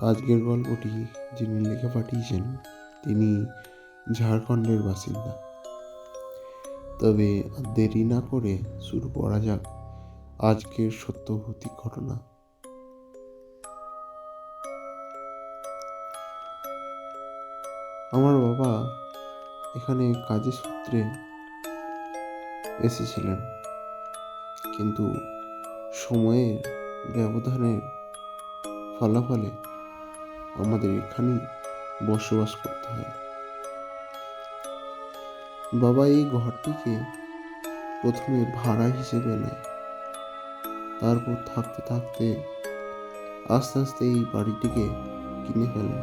আজকের গল্পটি যিনি লিখে পাঠিয়েছেন তিনি ঝাড়খণ্ডের বাসিন্দা। তবে দেরি না করে শুরু করা যাক আজকের সত্য সত্যভৌতিক ঘটনা। আমার বাবা এখানে কাজের সূত্রে এসেছিলেন। কিন্তু সময়ের ব্যবধানের ফলাফলে আমাদের এখানেই বসবাস করতে হয়। বাবা এই ঘরটিকে প্রথমে ভাড়া হিসেবে নেয়। তারপর থাকতে থাকতে আস্তে আস্তে এই বাড়িটিকে কিনে ফেলে।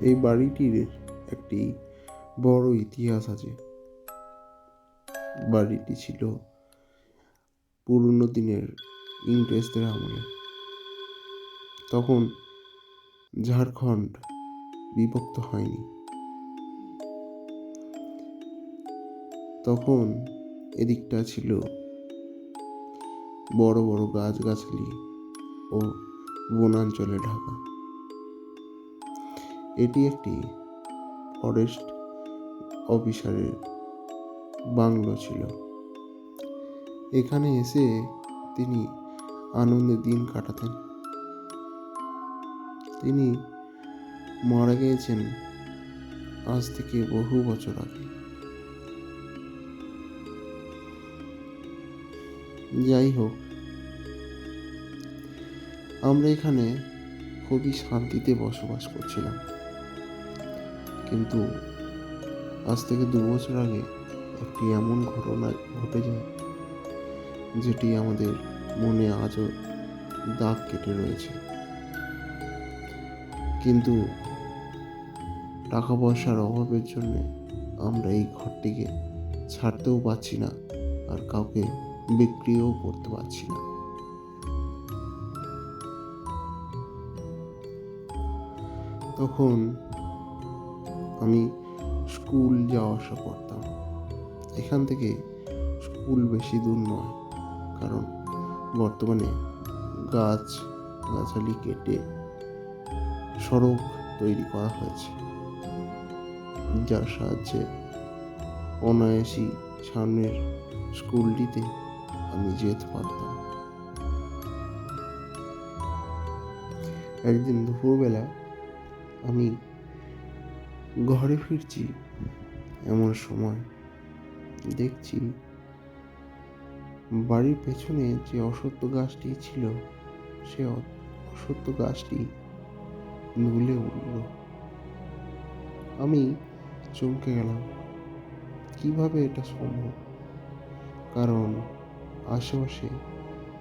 এই বাড়িটির একটি বড় ইতিহাস আছে। বাড়িটি ছিল পুরনো দিনের ইংরেজদের আমলে। তখন ঝাড়খণ্ড বিভক্ত হয়নি। তখন এদিকটা ছিল বড় বড় গাছগাছালি ও বনাঞ্চলে ঢাকা। এটি একটি ফরেস্ট অফিসারের বাংলো ছিল। এখানে এসে তিনি আনন্দে দিন কাটাতেন। তিনি মারা গিয়েছেন আজ থেকে বহু বছর আগে। যাই হোক, আমরা এখানে খুবই শান্তিতে বসবাস করছিলাম। কিন্তু আজ থেকে দু বছর আগে একটি এমন ঘটনা ঘটে যায়, যেটি আমাদের মনে আজও দাগ কেটে রয়েছে। কিন্তু টাকা পয়সার অভাবের জন্য আমরা এই ঘরটিকে ছাড়তেও পারছি না আর কাউকে বিক্রিও করতে পারছি না। তখন আমি স্কুল যাওয়া আসা করতাম। এখান থেকে স্কুল বেশি দূর নয়, কারণ বর্তমানে গাছ গাছালি কেটে সড়ক তৈরি করা হয়েছে, যার সাহায্যে অনায়াসই সামনের স্কুলটিতে আমি যেতে পারতাম। একদিন দুপুরবেলা আমি ঘরে ফিরছি, এমন সময় দেখছি বাড়ির পেছনে যে অসত্য গাছটি ছিল, সে অসত্য গাছটি নুলে উঠল, আমি চমকে গেলাম। কীভাবে এটা সম্ভব? কারণ আশেপাশে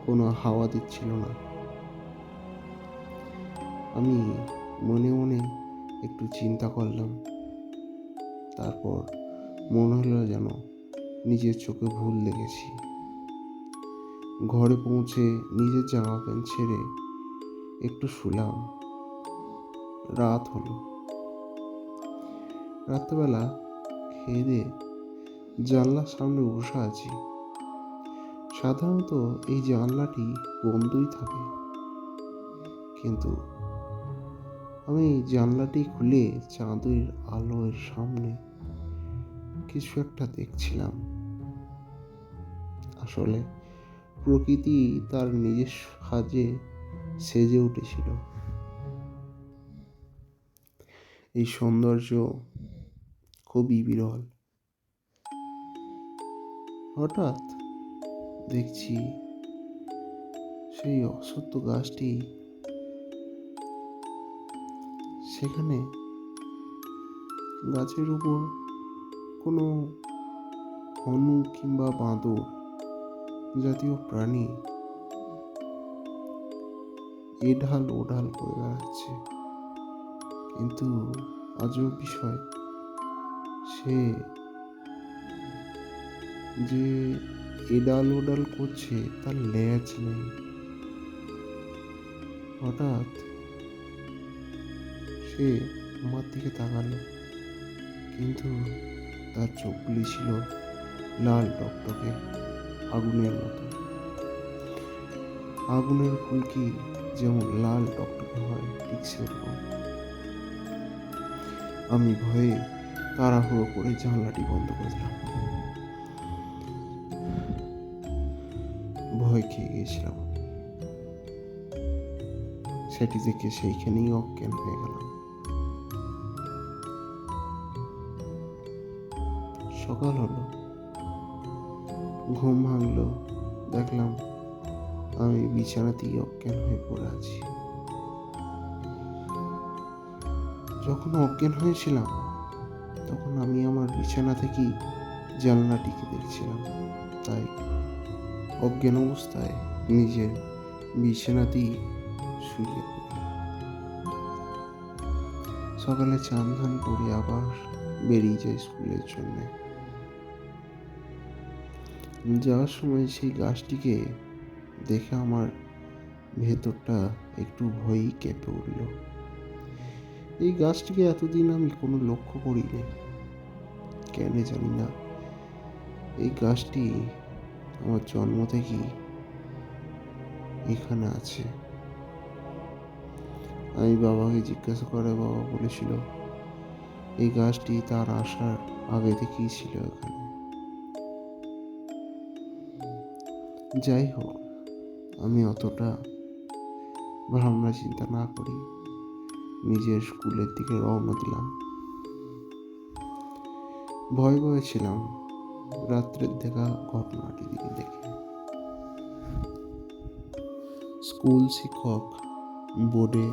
কোনো হাওয়া দিচ্ছিল না। আমি মনে মনে একটু চিন্তা করলাম। তারপর মনে হলো যেন নিজের চোখে ভুল দেখেছি। ঘরে পৌঁছে নিজের জামা প্যান্ট ছেড়ে একটু শুলাম। রাত হলো। রাত্রেবেলা খেয়ে দিয়ে জানলার সামনে বসে আছি। সাধারণত এই জানলাটি বন্ধই থাকে। কিন্তু আমি জানলাটি খুলে চাঁদের আলোর সামনে কিছু একটা দেখছিলাম। আসলে প্রকৃতি তার নিজস্ব সাজে সেজে উঠেছিল। এই সৌন্দর্য খুবই বিরল। হঠাৎ দেখছি সেই অসত্য গাছটি সেখানে গাছের উপর কোনো হনু কিংবা বাঁদর জাতীয় প্রাণী এঢাল ওঢাল করে বেড়াচ্ছে। কিন্তু আজব বিষয় সে যে এডাল ওডাল করছে তার ল্যাজ নেই। হঠাৎ সে আমার দিকে তাকালো, কিন্তু তার চোখগুলি ছিল লাল টকটকে আগুনের মতো। আগুনের ফুলকি যেমন লাল টকটকে হয়, ঠিক সেরকম। আমি ভয়ে তাড়াহুড়ো করে জানলাটি বন্ধ করে দিলাম। ভয় খেয়ে গিয়েছিলাম। সেটি দেখে সেইখানেই অজ্ঞান হয়ে গেলাম। সকাল হলো। ঘুম ভাঙলো। দেখলাম আমি বিছানাতেই অজ্ঞান হয়ে পড়ে আছি। যখন অজ্ঞান হয়েছিলাম, তখন আমি আমার বিছানা থেকেই জানলাটিকে দেখছিলাম। তাই অজ্ঞান অবস্থায় নিজের বিছানাতেই শুয়ে সকালে চান ধান করে আবার বেরিয়ে যাই স্কুলের জন্য। যাওয়ার সময় সেই গাছটিকে দেখে আমার ভেতরটা একটু ভয়ই কেঁপে উঠল। এই গাছটিকে এতদিন আমি কোনো লক্ষ্য করিনি। কেন জানি না, এই গাছটি আমার জন্ম থেকেই এখানে আছে। আমি বাবাকে জিজ্ঞাসা করে বাবা বলেছিল, এই গাছটি তার আসার আগে থেকেই ছিল এখানে। যাই হোক, আমি অতটা ভাবনা চিন্তা না করি। নিজের স্কুলের দিকে রওনা দিলাম। ভয় ভয়ে ছিলাম। রাত্রের দেখা ঘটনাটি দিকে দেখে। স্কুল শিক্ষক বোর্ডে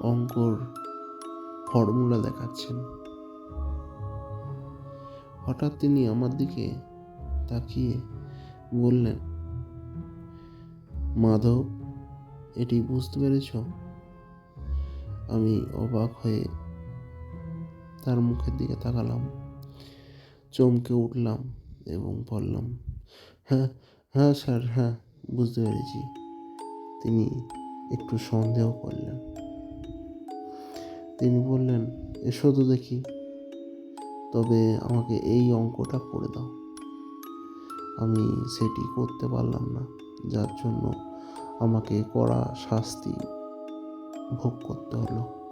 অঙ্কর ফর্মুলা দেখাচ্ছেন। হঠাৎ তিনি আমার দিকে তাকিয়ে বললেন, মাধব, এটি বুঝতে পেরেছ? আমি অবাক হয়ে তার মুখের দিকে তাকালাম। চমকে উঠলাম এবং বললাম হ্যাঁ হ্যাঁ স্যার হ্যাঁ বুঝতে পেরেছি। তিনি একটু সন্দেহ করলেন। তিনি বললেন, এসো তো দেখি, তবে আমাকে এই অঙ্কটা করে দাও। আমি সেটি করতে পারলাম না, যার জন্য আমাকে কড়া শাস্তি ভোগ করতে হলো।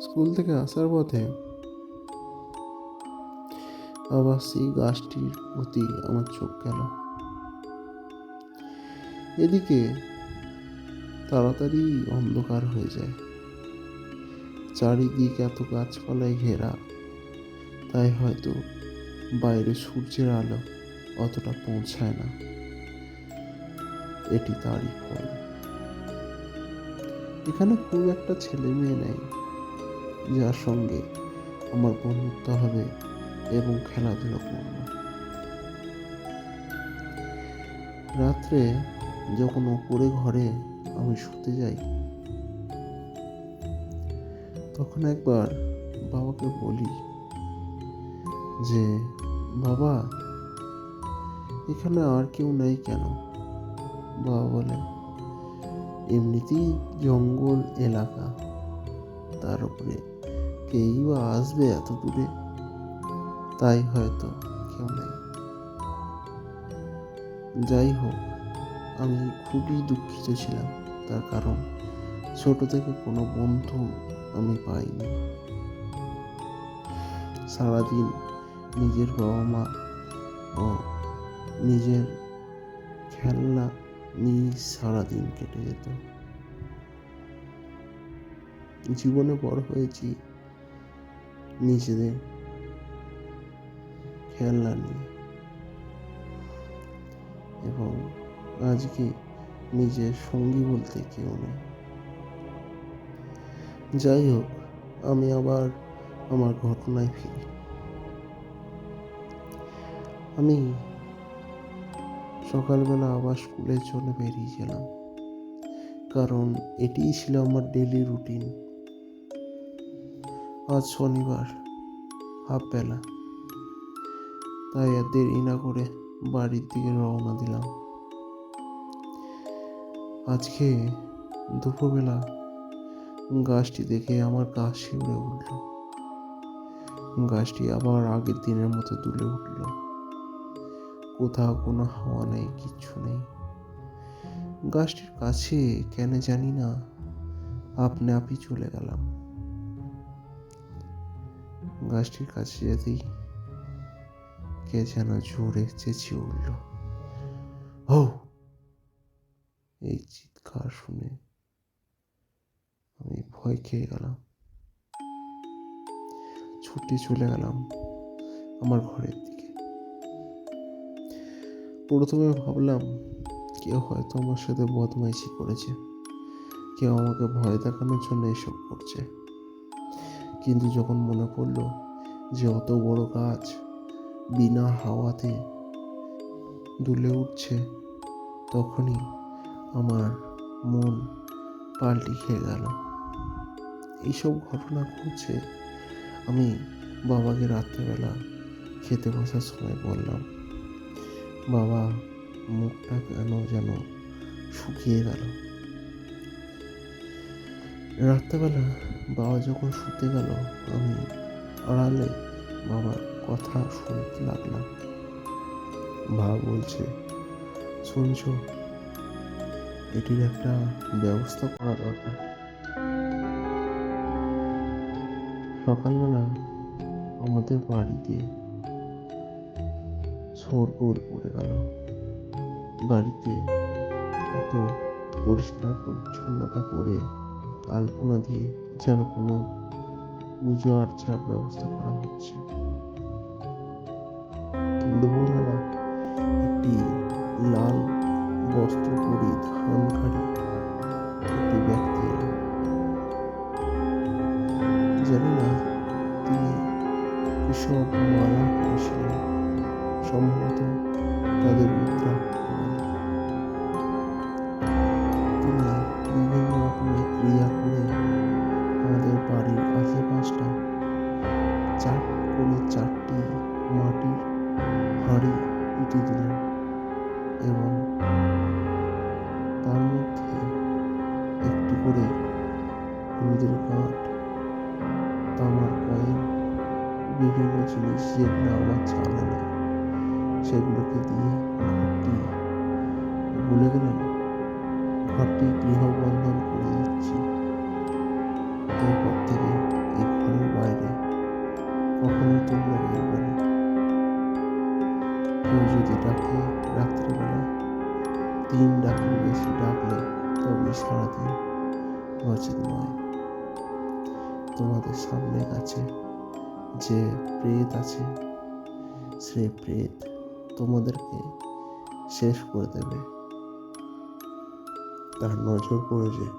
স্কুল থেকে আসার পথে আবার সেই গাছটির প্রতি আমার চোখ গেল। এদিকে তাড়াতাড়ি অন্ধকার হয়ে যায়। চারিদিক এত গাছপালায় ঘেরা, তাই হয়তো বাইরে সূর্যের আলো অতটা পৌঁছায় না। এটি তারই ফল। এখানে খুব একটা ছেলে মেয়ে নেই যার সঙ্গে আমার বন্ধুত্ব হবে এবং খেলাধুলা করব। রাত্রে যখন ওপরে ঘরে আমি শুতে যাই, তখন একবার বাবাকে বলি যে, বাবা, এখানে আর কেউ নেই কেন? বাবা বলে এমনিতেই জঙ্গল এলাকা। তার উপরে কেই বা আসবে এত দূরে? তাই হয়তো কেউ নেই। যাই হোক, আমি খুবই দুঃখিত ছিলাম। তার কারণ ছোট থেকে কোনো বন্ধু আমি পাইনি। সারাদিন নিজের বাবা মা ও নিজের খেলনা নিয়ে সারাদিন কেটে যেত। জীবনে বড় হয়েছি, নিজেদের খেলনা নিয়ে। এবং আজকে নিজের সঙ্গী বলতে কেউ নেই। যাই হোক, আমি আবার আমার ঘটনায় ফিরি। আমি সকালবেলা আবার স্কুলের জন্য বেরিয়েছিলাম কারণ এটিই ছিল আমার ডেলি রুটিন আজ শনিবার হাফ বেলা তাই আর দেরি না করে বাড়ির দিকে রওনা দিলাম। আজকে দুপুরবেলা গাছটি দেখে আমার গা শিউরে উঠল। গাছটি আবার আগের দিনের মতো দুলে উঠল। কোথাও কোনো হাওয়া নেই, কিচ্ছু নেই। গাছটির কাছে কেন জানি না, আপনা আপই চলে গেলাম। গাছটির কাছে যেতেই কে যেন জোরে চেঁচিয়ে উঠল। ও! এই চিৎকার শুনে আমি ভয় খেয়ে গেলাম। ছুটে চলে গেলাম আমার ঘরের দিকে। প্রথমে ভাবলাম, কেউ হয়তো আমার সাথে বদমাইশি করেছে। কেউ আমাকে ভয় দেখানোর জন্য এসব করছে। কিন্তু যখন মনে পড়ল যে অত বড় গাছ বিনা হাওয়াতে দুলে উঠছে, তখনই আমার মন পাল্টি খেয়ে গেল। এইসব ঘটনা ঘটছে আমি বাবাকে রাত্রেবেলা খেতে বসার সময় বললাম বাবা, মুখটা কেন যেন শুকিয়ে গেল। রাত্রেবেলা বাবা যখন শুতে গেল, আমি আড়ালে বাবার কথা শুনতে লাগলাম। বাবা বলছে, শুনছ, এটির একটা ব্যবস্থা করা দরকার। সকালবেলা আমাদের বাড়িতে শোরগোল পড়ে গেল। বাড়িতে এত পরিষ্কার পরিচ্ছন্নতা করে আলপনা দিয়ে যেন কোনো পুজো আর্চার ব্যবস্থা করা হচ্ছে। দুপুরবেলা একটি লাল বস্ত্র পরিধানকারী একটি ব্যক্তি জানি না তিনি কৃষক মালা করেছিলেন সম্ভবত তাদের। বিভিন্ন রকমের ক্রিয়া করে আমাদের বাড়ির আশেপাশটা চার করে চারটি মাটির হাঁড়ি পুঁতে দিলেন এবং তার মধ্যে একটি করে হলুদের কাঠ, তামার কয়েন, বিভিন্ন জিনিস যেগুলো আমার জানা নেই সেগুলোকে দিয়ে ঘরটি বলে গেলেন ঘরটি গৃহবন্ধন করে দিচ্ছি। এরপর থেকে এই ঘরের বাইরে কখনোই তোমরা বেরোবে না। কেউ যদি ডাকে রাত্রিবেলা, তিন ডাকের বেশি ডাকলে তবে সারাদিন উচিত নয় তোমাদের সামনে আছে যে প্রেত আছে, সে প্রেত তোমাদেরকে শেষ করে দেবে। তার নজর পড়েছে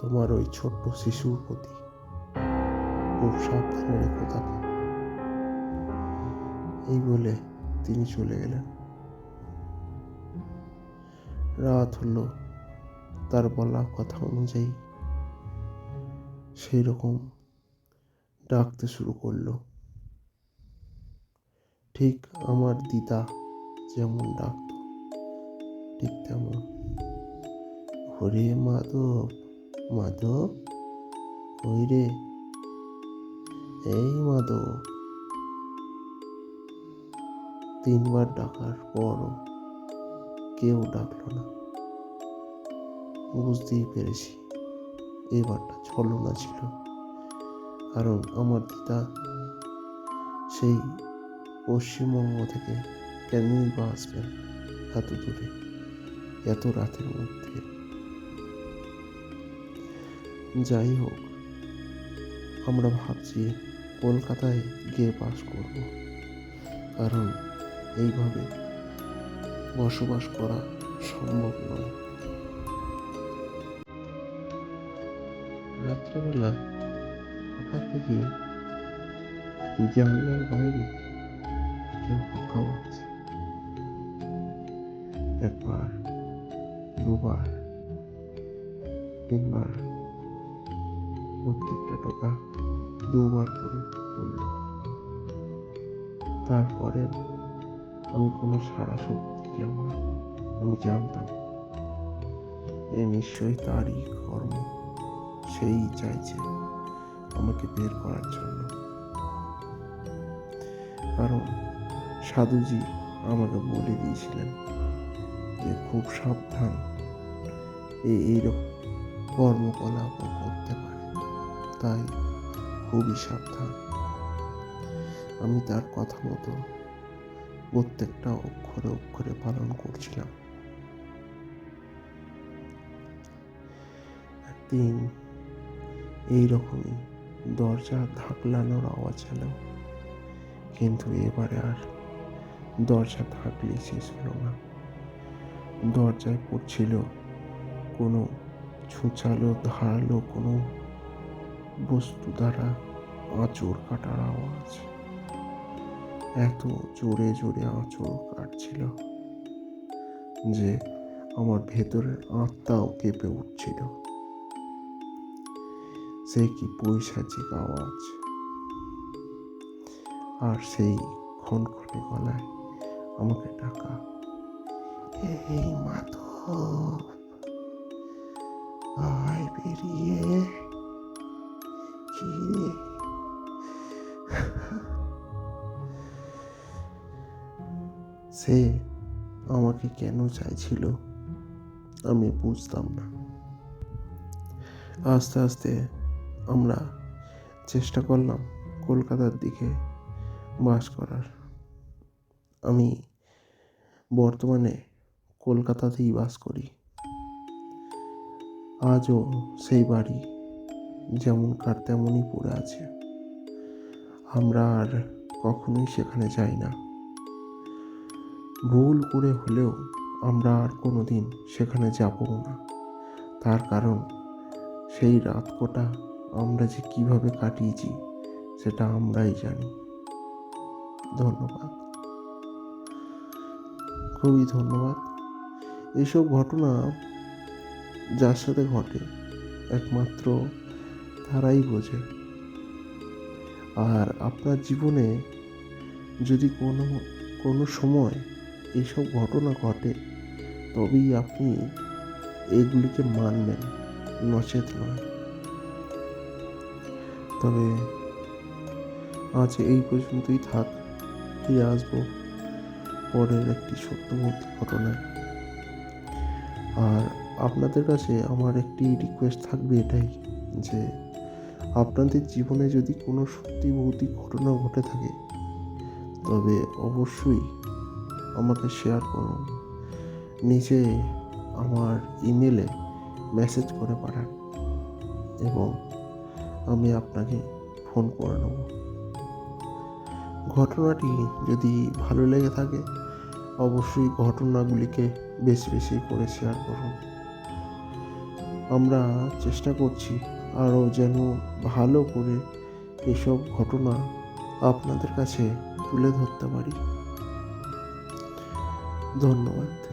তোমার ওই ছোট্ট শিশুর প্রতি খুব সাবধানে রেখো তাকে। এই বলে তিনি চলে গেলেন। রাত হলো, তার বলা কথা অনুযায়ী সেই রকম ডাকতে শুরু করল। ঠিক আমার দিদা যেমন ডাকতো, ঠিক তেমন। হরে মাধব মাধব ওই রে এই মাধব। তিনবার ডাকার পরও কেউ ডাকলো না। বুঝতেই পেরেছি, এবারটা ছলনা ছিল। কারণ আমার দিদা সেই পশ্চিমবঙ্গ থেকে কেনই বা আসবেন এত দূরে, এত রাতের মধ্যে? যাই হোক, আমরা ভাবছি কলকাতায় গিয়ে বাস করব। কারণ এইভাবে বসবাস করা সম্ভব নয়। রাত্রেবেলা হঠাৎ দেখি জানলার বাইরে তিনবার প্রত্যেকটা টোকা দুবার করে পড়ল তারপরে আমি কোনো সারা শক্তি পেলাম আমি জানতাম এ নিশ্চয়ই তারই কর্ম। সেই চাইছে আমাকে বের করার জন্য। কারণ সাধুজি আমাকে বলে দিয়েছিলেন যে, খুব সাবধান। এই এইরকম কর্মকলাপও করতে পারে। তাই খুবই সাবধান। আমি তার কথা মতো প্রত্যেকটা অক্ষরে অক্ষরে পালন করছিলাম। একদিন এইরকমই দরজা ধাকলানোর আওয়াজ এলো, কিন্তু এবারে আর দরজা থাকলেই শেষ হলো না। দরজায় পড়ছিল কোনো ছুঁচালো, ধারালো কোনো বস্তু দ্বারা আঁচড় কাটার আওয়াজ। এত জোরে জোরে আঁচড় কাটছিল যে আমার ভেতরের আত্মাও কেঁপে উঠছিল। সে কি পৈশাচিক আওয়াজ? আর সেই খনখনে গলায় আমাকে ডাকা এই মাধব আয় বেরিয়ে কি সে আমাকে কেন চাইছিল? আমি বুঝতাম না। আস্তে আস্তে আমরা চেষ্টা করলাম কলকাতার দিকে বাস করার। আমি বর্তমানে কলকাতাতেই বাস করি। আজও সেই বাড়ি যেমনকার তেমনই পড়ে আছে। আমরা আর কখনোই সেখানে যাই না। ভুল করে হলেও আমরা আর কোনো দিন সেখানে যাবও না। তার কারণ, সেই রাত কটা আমরা যে কীভাবে কাটিয়েছি, সেটা আমরাই জানি। ধন্যবাদ। খুবই ধন্যবাদ। এসব ঘটনা যার সাথে ঘটে, একমাত্র তারাই বোঝে। আর আপনার জীবনে যদি কোনো কোনো সময় এইসব ঘটনা ঘটে, তবেই আপনি এগুলিকে মানবেন, নচেত নয়। তবে আজ এই পর্যন্তই থাক। ফিরে আসব পরের একটি সত্যমূর্তি ঘটনায়। আর আপনাদের কাছে আমার একটি রিকোয়েস্ট থাকবে এটাই, যে আপনাদের জীবনে যদি কোনো সত্যি ভৌতিক ঘটনা ঘটে থাকে, তবে অবশ্যই আমাকে শেয়ার করুন। নিজে আমার ইমেলে মেসেজ করে পাঠান এবং আমি আপনাকে ফোন করে নেব। ঘটনাটি যদি ভালো লেগে থাকে, অবশ্যই ঘটনাগুলিকে বেশি বেশি করে শেয়ার করুন। আমরা চেষ্টা করছি আরও যেন ভালো করে এসব ঘটনা আপনাদের কাছে তুলে ধরতে পারি। ধন্যবাদ।